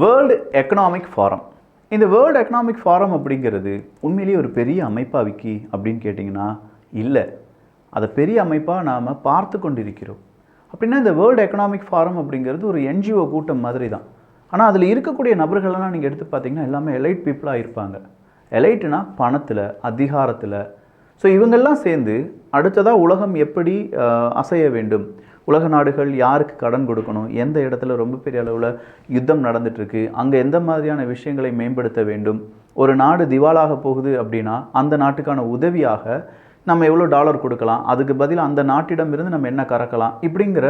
World economic forum இந்த world economic forum அப்படிங்கிறது உண்மையிலேயே ஒரு பெரிய அமைப்பாக விக்கி அப்படின்னு கேட்டிங்கன்னா இல்லை. அதை பெரிய அமைப்பாக நாம் பார்த்து கொண்டிருக்கிறோம். அப்படின்னா இந்த வேர்ல்டு எக்கனாமிக் ஃபாரம் அப்படிங்கிறது ஒரு என்ஜிஓ கூட்டம் மாதிரி தான் ஆனால் அதில் இருக்கக்கூடிய நபர்களெல்லாம் நீங்கள் எடுத்து பார்த்தீங்கன்னா எல்லாமே எலைட் பீப்புளாக இருப்பாங்க. எலைட்டுனா பணத்தில் அதிகாரத்தில். ஸோ இவங்கெல்லாம் சேர்ந்து அடுத்ததாக உலகம் எப்படி அசைய வேண்டும்? உலக நாடுகள் யாருக்கு கடன் கொடுக்கணும்? எந்த இடத்துல ரொம்ப பெரிய அளவில் யுத்தம் நடந்துட்டுருக்கு? அங்கே எந்த மாதிரியான விஷயங்களை மேம்படுத்த வேண்டும்? ஒரு நாடு திவாலாக போகுது அப்படின்னா அந்த நாட்டுக்கான உதவியாக நம்ம எவ்வளோ டாலர் கொடுக்கலாம்? அதுக்கு பதில் அந்த நாட்டிடம் இருந்து நம்ம என்ன கறக்கலாம்? இப்படிங்கிற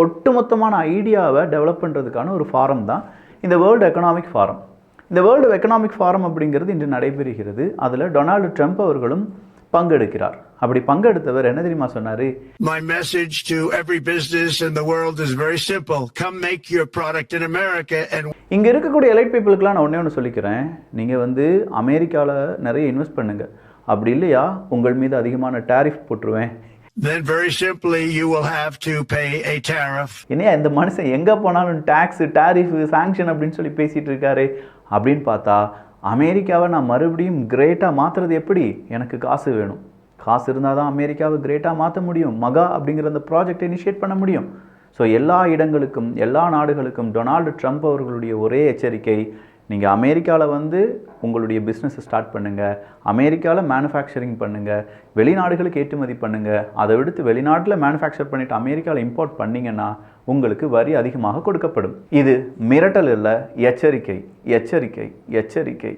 ஒட்டுமொத்தமான ஐடியாவை டெவலப் பண்ணுறதுக்கான ஒரு ஃபாரம் தான் இந்த வேர்ல்டு எக்கனாமிக் ஃபாரம் இந்த வேர்ல்டு எக்கனாமிக் ஃபாரம் அப்படிங்கிறது இன்று நடைபெறுகிறது. அதில் டொனால்டு ட்ரம்ப் அவர்களும் பங்கெடுக்கிறார். அப்படி பங்கெடுத்தவர் என்ன தெரியுமா சொன்னார்? My message to every business in the world is very simple. Come make your product in America and இங்கே இருக்கக்கூடிய எலைட் பீப்புளுக்கெலாம் நான் ஒன்றே ஒன்று சொல்லிக்கிறேன். நீங்கள் வந்து அமெரிக்காவில் நிறைய இன்வெஸ்ட் பண்ணுங்கள் அப்படி இல்லையா? உங்கள் மீது அதிகமான டேரிஃப் போட்டுருவேன். Then very simply you will have to pay a tariff. என்னையா இந்த மனுஷன் எங்கே போனாலும் டேக்ஸு டேரிஃபு சாங்ஷன் அப்படின்னு சொல்லி பேசிகிட்டு இருக்காரு அப்படின்னு பார்த்தா அமெரிக்காவை நான் மறுபடியும் கிரேட்டாக மாற்றுறது எப்படி? எனக்கு காசு வேணும். காசு இருந்தால் தான் அமெரிக்காவை கிரேட்டாக மாற்ற முடியும். மகா அப்படிங்கிற அந்த ப்ராஜெக்டை இனிஷியேட் பண்ண முடியும். ஸோ எல்லா இடங்களுக்கும் எல்லா நாடுகளுக்கும் டொனால்டு ட்ரம்ப் அவர்களுடைய ஒரே எச்சரிக்கை நீங்கள் அமெரிக்காவில் வந்து உங்களுடைய பிஸ்னஸை ஸ்டார்ட் பண்ணுங்கள் அமெரிக்காவில் மேனுஃபேக்சரிங் பண்ணுங்கள் வெளிநாடுகளுக்கு ஏற்றுமதி பண்ணுங்கள் அதை விடுத்து வெளிநாட்டில் மேனுஃபேக்சர் பண்ணிவிட்டு அமெரிக்காவில் இம்போர்ட் பண்ணீங்கன்னா உங்களுக்கு வரி அதிகமாக கொடுக்கப்படும். இது மிரட்டல் இல்லை எச்சரிக்கை எச்சரிக்கை எச்சரிக்கை.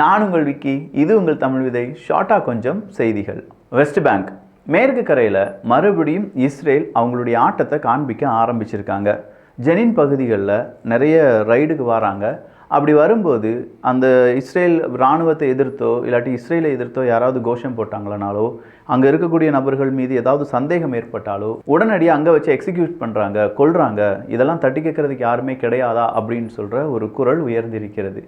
நான் உங்கள் விக்கி இது உங்கள் தமிழ் விதை. ஷார்ட்டாக கொஞ்சம் செய்திகள். வெஸ்ட் பேங்க் மேற்கு கரையில் மறுபடியும் இஸ்ரேல் அவங்களுடைய ஆட்டத்தை காண்பிக்க ஆரம்பிச்சிருக்காங்க. ஜெனின் பகுதிகளில் நிறைய ரைடுக்கு வராங்க. அப்படி வரும்போது அந்த இஸ்ரேல் இராணுவத்தை எதிர்த்தோ இல்லாட்டி இஸ்ரேலை எதிர்த்தோ யாராவது கோஷம் போட்டாங்களனாலோ அங்கே இருக்கக்கூடிய நபர்கள் மீது ஏதாவது சந்தேகம் ஏற்பட்டாலோ உடனடியாக அங்கே வச்சு எக்ஸிக்யூட் பண்ணுறாங்க கொல்றாங்க இதெல்லாம் தட்டி கேட்கறதுக்கு யாருமே கிடையாதா அப்படின்னு சொல்கிற ஒரு குரல் உயர்ந்திருக்கிறது.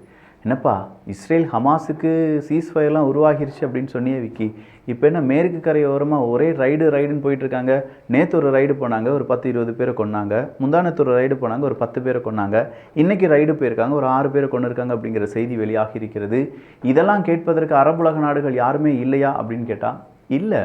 என்னப்பா இஸ்ரேல் ஹமாஸுக்கு சீஸ்ஃபயர்லாம் உருவாகிருச்சு அப்படின்னு சொன்னியே விக்கி. இப்போ என்ன மேற்கு கரையோரமாக ஒரே ரைடு ரைடுன்னு போயிட்டுருக்காங்க. நேற்று ஒரு ரைடு போனாங்க ஒரு பத்து இருபது பேரை கொன்னாங்க. முந்தானத்து ஒரு ரைடு போனாங்க ஒரு பத்து பேரை கொன்னாங்க. இன்றைக்கி ரைடு போயிருக்காங்க ஒரு ஆறு பேரை கொண்டு இருக்காங்க அப்படிங்கிற செய்தி வெளியாகி இருக்கிறது இதெல்லாம் கேட்பதற்கு அரபுலக நாடுகள் யாருமே இல்லையா அப்படின்னு கேட்டால் இல்லை.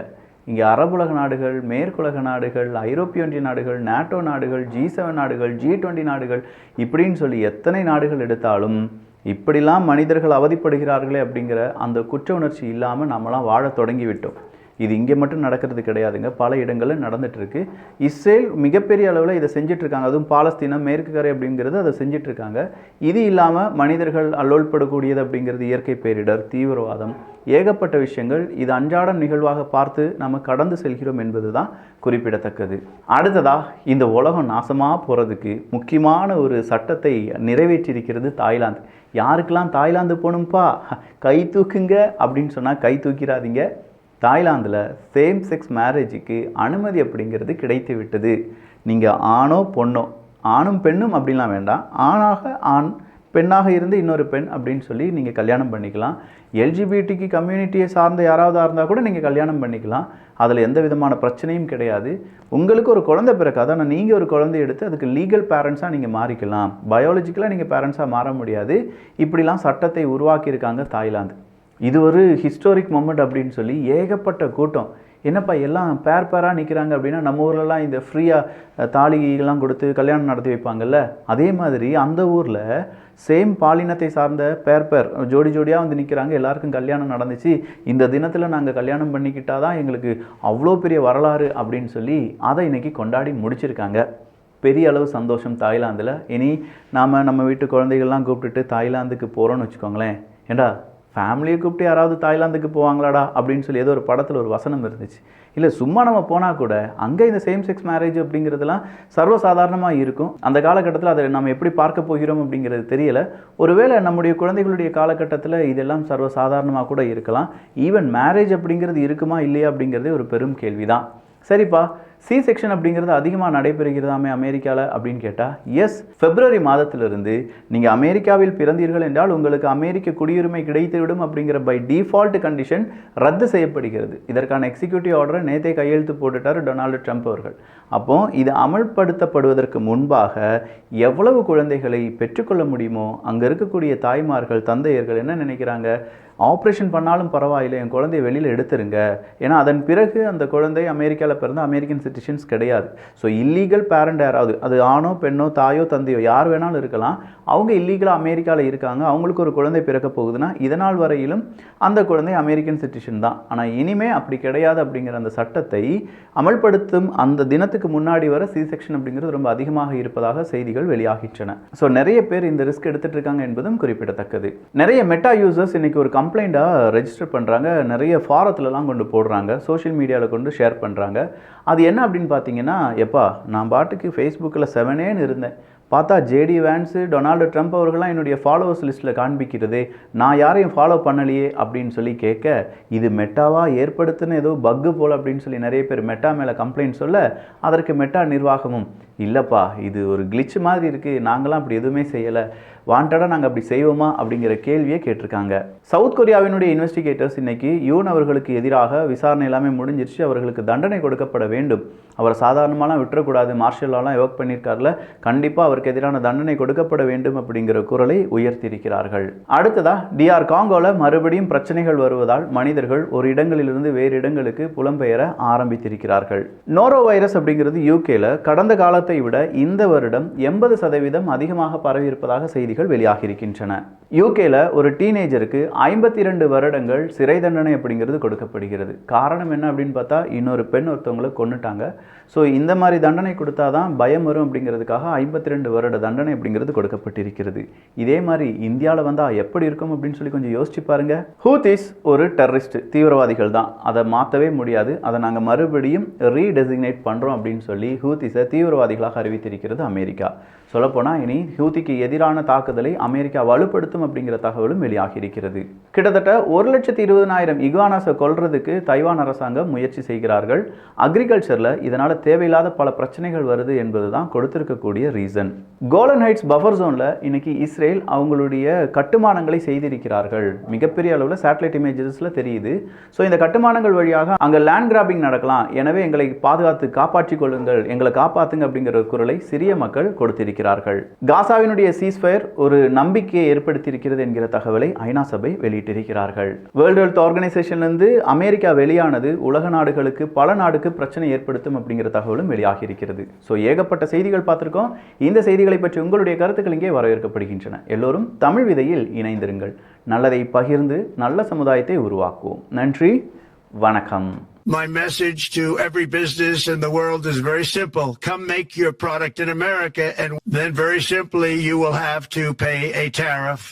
இங்கே அரபுலக நாடுகள் மேற்குலக நாடுகள் ஐரோப்பிய ஒன்றிய நாடுகள் நாட்டோ நாடுகள் ஜி செவன் நாடுகள் ஜி டுவெண்ட்டி நாடுகள் இப்படின்னு சொல்லி எத்தனை நாடுகள் எடுத்தாலும் இப்படிலாம் மனிதர்கள் அவதிப்படுகிறார்களே அப்படிங்கிற அந்த குற்ற உணர்ச்சி இல்லாமல் நம்மலாம் வாழ தொடங்கிவிட்டோம். இது இங்கே மட்டும் நடக்கிறது கிடையாதுங்க. பல இடங்களில் நடந்துகிட்ருக்கு இஸ்ரேல் மிகப்பெரிய அளவில் இதை செஞ்சிட்ருக்காங்க. அதுவும் பாலஸ்தீனம் மேற்கு கரை அப்படிங்கிறது அதை செஞ்சிட்ருக்காங்க. இது இல்லாமல் மனிதர்கள் அல்லோல்படக்கூடியது அப்படிங்கிறது இயற்கை பேரிடர் தீவிரவாதம் ஏகப்பட்ட விஷயங்கள். இது அன்றாடம் நிகழ்வாக பார்த்து நம்ம கடந்து செல்கிறோம் என்பது தான் குறிப்பிடத்தக்கது. அடுத்ததா இந்த உலகம் நாசமாக போகிறதுக்கு முக்கியமான ஒரு சட்டத்தை நிறைவேற்றியிருக்கிறது தாய்லாந்து. யாருக்கெல்லாம் தாய்லாந்து போகணும்ப்பா கை தூக்குங்க அப்படின்னு சொன்னால் கை தூக்கிடாதீங்க. தாய்லாந்தில் சேம் செக்ஸ் மேரேஜுக்கு அனுமதி அப்படிங்கிறது கிடைத்து விட்டது. நீங்கள் ஆணோ பொண்ணோ ஆணும் பெண்ணும் அப்படிலாம் வேண்டாம். ஆணாக ஆண் பெண்ணாக இருந்து இன்னொரு பெண் அப்படின்னு சொல்லி நீங்கள் கல்யாணம் பண்ணிக்கலாம். எல்ஜிபிடிக்கு கம்யூனிட்டியை சார்ந்த யாராவதாக இருந்தால் கூட நீங்கள் கல்யாணம் பண்ணிக்கலாம். அதில் எந்த விதமான பிரச்சனையும் கிடையாது. உங்களுக்கு ஒரு குழந்தை பிறக்காது. ஆனால் நீங்கள் ஒரு குழந்தை எடுத்து அதுக்கு லீகல் பேரண்ட்ஸாக நீங்கள் மாறிக்கலாம். பயாலஜிக்கலாக நீங்கள் பேரண்ட்ஸாக மாற முடியாது. இப்படிலாம் சட்டத்தை உருவாக்கியிருக்காங்க தாய்லாந்து. இது ஒரு ஹிஸ்டாரிக் மொமெண்ட் அப்படின்னு சொல்லி ஏகப்பட்ட கூட்டம். என்னப்பா எல்லாம் பேர் பேராக நிற்கிறாங்க அப்படின்னா நம்ம ஊர்லலாம் இந்த ஃப்ரீயாக தாலிகெல்லாம் கொடுத்து கல்யாணம் நடத்தி வைப்பாங்கல்ல? அதே மாதிரி அந்த ஊரில் சேம் பாலினத்தை சார்ந்த பேர் பேர் ஜோடி ஜோடியாக வந்து நிற்கிறாங்க எல்லாருக்கும் கல்யாணம் நடந்துச்சு. இந்த தினத்தில் நாங்கள் கல்யாணம் பண்ணிக்கிட்டால் தான் எங்களுக்கு அவ்வளோ பெரிய வரலாறு அப்படின்னு சொல்லி அதை இன்றைக்கி கொண்டாடி முடிச்சிருக்காங்க. பெரிய அளவு சந்தோஷம் தாய்லாந்தில். இனி நாம் நம்ம வீட்டு குழந்தைகள்லாம் கூப்பிட்டுட்டு தாய்லாந்துக்கு போகிறோன்னு வச்சுக்கோங்களேன். ஏண்டா ஃபேமிலியை கூப்பிட்டு யாராவது தாய்லாந்துக்கு போவாங்களாடா அப்படின்னு சொல்லி ஏதோ ஒரு படத்தில் ஒரு வசனம் இருந்துச்சு. இல்லை சும்மா நம்ம போனால் கூட அங்கே இந்த சேம் செக்ஸ் மேரேஜ் அப்படிங்கிறதுலாம் சர்வசாதாரணமாக இருக்கும். அந்த காலகட்டத்தில் அதை நம்ம எப்படி பார்க்க போகிறோம் அப்படிங்கிறது தெரியல. ஒருவேளை நம்முடைய குழந்தைகளுடைய காலகட்டத்தில் இதெல்லாம் சர்வசாதாரணமாக கூட இருக்கலாம். ஈவன் மேரேஜ் அப்படிங்கிறது இருக்குமா இல்லையா அப்படிங்கிறதே ஒரு பெரும் கேள்வி தான் சரிப்பா சி செக்ஷன் அப்படிங்கிறது அதிகமாக நடைபெறுகிறதாமே அமெரிக்காவில் அப்படின்னு கேட்டால் எஸ் பிப்ரவரி மாதத்திலிருந்து நீங்கள் அமெரிக்காவில் பிறந்தீர்கள் என்றால் உங்களுக்கு அமெரிக்க குடியுரிமை கிடைத்துவிடும் அப்படிங்கிற பை டிஃபால்ட் கண்டிஷன் ரத்து செய்யப்படுகிறது. இதற்கான எக்ஸிக்யூட்டிவ் ஆர்டரை நேத்தே கையெழுத்து போட்டுட்டார் டொனால்டு ட்ரம்ப் அவர்கள். அப்போ இது அமல்படுத்தப்படுவதற்கு முன்பாக எவ்வளவு குழந்தைகளை பெற்றுக்கொள்ள முடியுமோ அங்கே இருக்கக்கூடிய தாய்மார்கள் தந்தையர்கள் என்ன நினைக்கிறாங்க? ஆப்ரேஷன் பண்ணாலும் பரவாயில்லை என் குழந்தைய வெளியில் எடுத்துருங்க. ஏன்னா அதன் பிறகு அந்த குழந்தை அமெரிக்காவில் பிறந்த அமெரிக்கன் சிட்டிசன்ஸ் கிடையாது. ஸோ இல்லீகல் பேரண்ட் யாராவது அது ஆணோ பெண்ணோ தாயோ தந்தையோ யார் வேணாலும் இருக்கலாம். அவங்க இல்லீகலாக அமெரிக்காவில் இருக்காங்க. அவங்களுக்கு ஒரு குழந்தை பிறக்க போகுதுன்னா இதனால் வரையிலும் அந்த குழந்தை அமெரிக்கன் சிட்டிசன் தான். ஆனால் இனிமே அப்படி கிடையாது அப்படிங்கிற அந்த சட்டத்தை அமல்படுத்தும் அந்த தினத்துக்கு முன்னாடி வர சி செக்ஷன் அப்படிங்கிறது ரொம்ப அதிகமாக இருப்பதாக செய்திகள் வெளியாகின்றன. ஸோ நிறைய பேர் இந்த ரிஸ்க் எடுத்துகிட்டு இருக்காங்க என்பதும் குறிப்பிடத்தக்கது. நிறைய மெட்டா யூசர்ஸ் இன்னைக்கு ஒரு கம்ப்ளைண்ட்டாக ரெஜிஸ்டர் பண்ணுறாங்க நிறைய ஃபாரத்துலலாம் கொண்டு போடுறாங்க. சோஷியல் மீடியாவில் கொண்டு ஷேர் பண்ணுறாங்க அது என்ன அப்படின்னு பார்த்தீங்கன்னா எப்பா நான் பாட்டுக்கு ஃபேஸ்புக்கில் செவனேன்னு இருந்தேன். பார்த்தா ஜேடி வேன்ஸு டொனால்டு ட்ரம்ப் அவர்கள்லாம் என்னுடைய ஃபாலோவர்ஸ் லிஸ்ட்டில் காண்பிக்கிறதே. நான் யாரையும் ஃபாலோ பண்ணலையே அப்படின்னு சொல்லி கேட்க இது மெட்டாவாக ஏற்படுத்தின ஏதோ பக்கு போல் அப்படின்னு சொல்லி நிறைய பேர் மெட்டா மேலே கம்ப்ளைண்ட் சொல்ல அதற்கு மெட்டா நிர்வாகமும் இல்லைப்பா இது ஒரு கிளிச் மாதிரி இருக்குது நாங்களாம் அப்படி எதுவுமே செய்யலை. வாண்டடாக நாங்கள் அப்படி செய்வோமா? அப்படிங்கிற கேள்வியை கேட்டிருக்காங்க. சவுத் கொரியாவினுடைய இன்வெஸ்டிகேட்டர்ஸ் இன்னைக்கு யூன் அவர்களுக்கு எதிராக விசாரணை எல்லாமே முடிஞ்சிருச்சு. அவர்களுக்கு தண்டனை கொடுக்கப்பட வேண்டும். அவரை சாதாரணமாலாம் விட்டுறக்கூடாது. மார்ஷல்லாலாம் எவக் பண்ணியிருக்காருல. கண்டிப்பாக அவருக்கு எதிரான தண்டனை கொடுக்கப்பட வேண்டும் அப்படிங்கிற குரலை உயர்த்தியிருக்கிறார்கள். அடுத்ததா டிஆர் காங்கோவில் மறுபடியும் பிரச்சனைகள் வருவதால் மனிதர்கள் ஒரு இடங்களிலிருந்து வேறு இடங்களுக்கு புலம்பெயர ஆரம்பித்திருக்கிறார்கள். நோரோ வைரஸ் அப்படிங்கிறது யூகேல கடந்த காலத்தில் வருடத்தை விட இந்த வருடம் எண்பது சதவீதம் அதிகமாக பரவியிருப்பதாக செய்திகள் வெளியாகியிருக்கின்றன. யூகேல ஒரு டீனேஜருக்கு ஐம்பத்தி இரண்டு வருடங்கள் சிறை தண்டனை அப்படிங்கிறது கொடுக்கப்படுகிறது. காரணம் என்ன அப்படின்னு பார்த்தா இன்னொரு பெண் ஒருத்தவங்களை கொண்டுட்டாங்க ஸோ இந்த மாதிரி தண்டனை கொடுத்தாதான் பயம் வரும் அப்படிங்கிறதுக்காக ஐம்பத்தி ரெண்டு வருட தண்டனை அப்படிங்கிறது கொடுக்கப்பட்டிருக்கிறது. இதே மாதிரி இந்தியாவில் வந்தால் எப்படி இருக்கும் அப்படின்னு சொல்லி கொஞ்சம் யோசிச்சு பாருங்க. ஹூத்திஸ் ஒரு டெரரிஸ்ட் தீவிரவாதிகள் தான். அதை மாற்றவே முடியாது. அதை நாங்கள் மறுபடியும் ரீடெசிக்னேட் பண்ணுறோம் அப்படின்னு சொல்லி ஹூத்திஸை தீவிரவாதிகளாக அறிவித்திருக்கிறது அமெரிக்கா. சொல்லப்போனால் இனி ஹூத்திக்கு எதிரான தாக்குதலை அமெரிக்கா வலுப்படுத்தும் அப்படிங்கிற தகவலும் வெளியாகி இருக்கிறது கிட்டத்தட்ட ஒரு லட்சத்தி இருபதனாயிரம் இகுவானாஸை கொல்றதுக்கு தைவான் அரசாங்கம் முயற்சி செய்கிறார்கள். அக்ரிகல்ச்சரில் இதனால் தேவையில்லாத பல பிரச்சனைகள் வருது என்பது தான் கொடுத்திருக்கக்கூடிய ரீசன். கோலன் ஹைட்ஸ் பஃபர் ஜோனில் இன்னைக்கு இஸ்ரேல் அவங்களுடைய கட்டுமானங்களை செய்திருக்கிறார்கள். மிகப்பெரிய அளவில் சேட்டலைட் இமேஜஸில் தெரியுது. ஸோ இந்த கட்டுமானங்கள் வழியாக அங்கே லேண்ட் கிராபிங் நடக்கலாம். எனவே எங்களை பாதுகாத்து காப்பாற்றிக் கொள்ளுங்கள். எங்களை காப்பாற்றுங்க அப்படி அப்படிங்கிற குரலை சிறிய மக்கள் கொடுத்திருக்கிறார்கள். காசாவினுடைய சீஸ்ஃபயர் ஒரு நம்பிக்கையை ஏற்படுத்தியிருக்கிறது என்கிற தகவலை ஐநா சபை வெளியிட்டிருக்கிறார்கள். வேர்ல்டு ஹெல்த் ஆர்கனைசேஷன்லேருந்து அமெரிக்கா வெளியானது உலக நாடுகளுக்கு பல நாடுக்கு பிரச்சனை ஏற்படுத்தும் அப்படிங்கிற தகவலும் வெளியாகி இருக்கிறது ஸோ ஏகப்பட்ட செய்திகள் பார்த்துருக்கோம். இந்த செய்திகளை பற்றி உங்களுடைய கருத்துக்கள் இங்கே வரவேற்கப்படுகின்றன. எல்லோரும் தமிழ் விதையில் இணைந்திருங்கள். நல்லதை பகிர்ந்து நல்ல சமுதாயத்தை உருவாக்குவோம். நன்றி. வணக்கம் My message to every business in the world is very simple. Come make your product in America, and then very simply, you will have to pay a tariff.